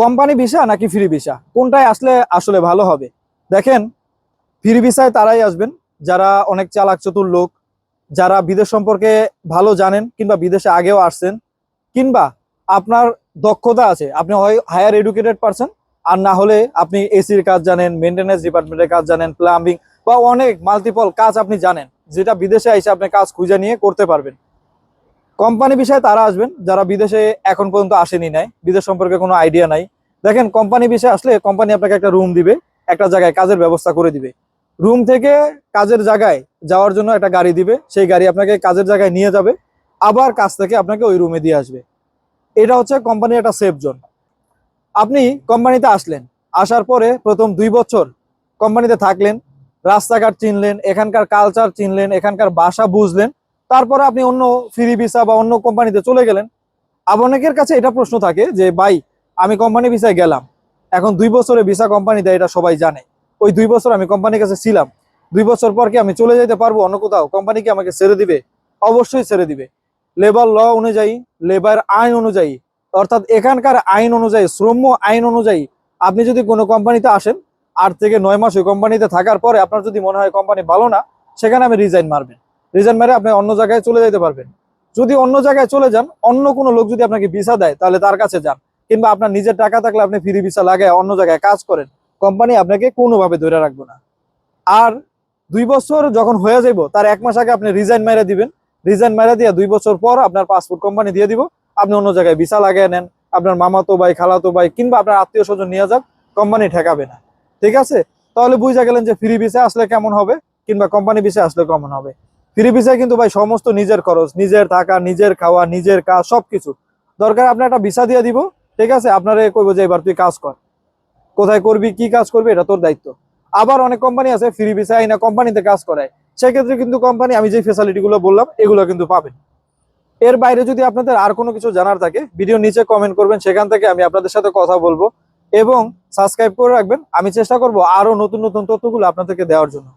Company visa নাকি free visa? কোনটায় আসলে আসলে ভালো হবে? দেখেন, ফ্রি ভিসায় তারাই আসবেন। যারা অনেক চালাক চতুর লোক, যারা বিদেশ সম্পর্কে ভালো জানেন কিংবা বিদেশে আগেও আসছেন, কিংবা আপনার দক্ষতা আছে, আপনি হয় হায়ার এডুকেটেড পারসন আর না হলে আপনি এসির কাজ জানেন মেনটেন্যান্স ডিপার্টমেন্টের কাজ জানেন প্লাম্বিং বা অনেক মাল্টিপল কাজ আপনি জানেন, যেটা বিদেশে এসে আপনি কাজ খুঁজে নিয়ে করতে পারবেন। কোম্পানি বিষয়ে তারা আসবেন, যারা বিদেশে এখন পর্যন্ত আসেনি নাই, বিদেশ সম্পর্কে কোনো আইডিয়া নাই। দেখেন, কোম্পানি বিষয়ে আসলে কোম্পানি আপনাকে একটা রুম দিবে, একটা জায়গায় কাজের ব্যবস্থা করে দিবে। রুম থেকে কাজের জায়গায় যাওয়ার জন্য একটা গাড়ি দিবে, সেই গাড়ি আপনাকে কাজের জায়গায় নিয়ে যাবে, আবার কাজ থেকে আপনাকে ওই রুমে দিয়ে আসবে। এটা হচ্ছে কোম্পানির একটা সেফ জোন আপনি কোম্পানিতে আসলেন, আসার পরে প্রথম দুই বছর কোম্পানিতে থাকলেন, রাস্তাঘাট চিনলেন, এখানকার কালচার চিনলেন, এখানকার ভাষা বুঝলেন তারপরে আপনি অন্য ফ্রি ভিসা বা অন্য কোম্পানিতে চলে গেলেন। অনেকের কাছে এটা প্রশ্ন থাকে যে, ভাই, আমি কোম্পানি ভিসায় গেলাম। এখন দুই বছরে ভিসা কোম্পানি দেয়, এটা সবাই জানে। ওই দুই বছর আমি কোম্পানির কাছে ছিলাম। দুই বছর পর কি আমি চলে যেতে পারব? অন্য কোথাও? কোম্পানি কি আমাকে ছেড়ে দিবে? অবশ্যই ছেড়ে দিবে। লেবার ল অনুযায়ী, লেবার আইন অনুযায়ী, অর্থাৎ এখানকার আইন অনুযায়ী, শ্রম আইন অনুযায়ী, আপনি যদি কোনো কোম্পানিতে আসেন, আট থেকে নয় মাস ওই কোম্পানিতে থাকার পরে আপনার যদি মনে হয় কোম্পানি ভালো না, সেখানে আমি রিজাইন মারবেন। রিজাইন মারে আপনি অন্য জায়গায় চলে যেতে পারবেন। যদি অন্য জায়গায় চলে যান, অন্য কোনো লোক যদি আপনাকে ভিসা দেয়, তাহলে তার কাছে যান। কিংবা আপনার নিজের টাকা থাকলে আপনি ফ্রি ভিসা লাগায় অন্য জায়গায় কাজ করেন। কোম্পানি আপনাকে কোনোভাবে ধরে রাখবে না। আর দুই বছর যখন হয়ে যাইব, তার এক মাস আগে আপনি রিজাইন মেরে দিবেন। রিজাইন মেরে দিয়ে দুই বছর পর আপনার পাসপোর্ট কোম্পানি দিয়ে দিব। আপনি অন্য জায়গায় ভিসা লাগিয়ে নেন। আপনার মামাতো ভাই, খালাতো ভাই কিংবা আপনার আত্মীয় স্বজন নিয়ে যাক কোম্পানি ঠেকাবে না। ঠিক আছে? তাহলে বুঝা গেলেন যে ফ্রি ভিসা আসলে কেমন হবে, কিংবা কোম্পানি ভিসা আসলে কেমন হবে। ফ্রি ভিসায় কিন্তু ভাই সমস্ত নিজের খরচ, নিজের থাকা, নিজের খাওয়া, নিজের কাজ, সবকিছু। দরকার আপনার একটা ভিসা দিয়ে দিব, ঠিক আছে? আপনারে কইবো যে এবার তুই কাজ কর। কোথায় করবি, কি কাজ করবি, এটা তোর দায়িত্ব। আবার অনেক কোম্পানি আছে, ফ্রি ভিসা না কোম্পানিতে কাজ করায়। সেক্ষেত্রে কিন্তু কোম্পানি আমি যে ফেসিলিটি গুলো বললাম, এগুলো কিন্তু পাবেন। এর বাইরে যদি আপনাদের আর কোনো কিছু জানার থাকে, ভিডিও নিচে কমেন্ট করবেন, সেখান থেকে আমি আপনাদের সাথে কথা বলব। এবং সাবস্ক্রাইব করে রাখবেন। আমি চেষ্টা করব আরও নতুন নতুন তথ্যগুলো আপনাদেরকে দেওয়ার জন্য।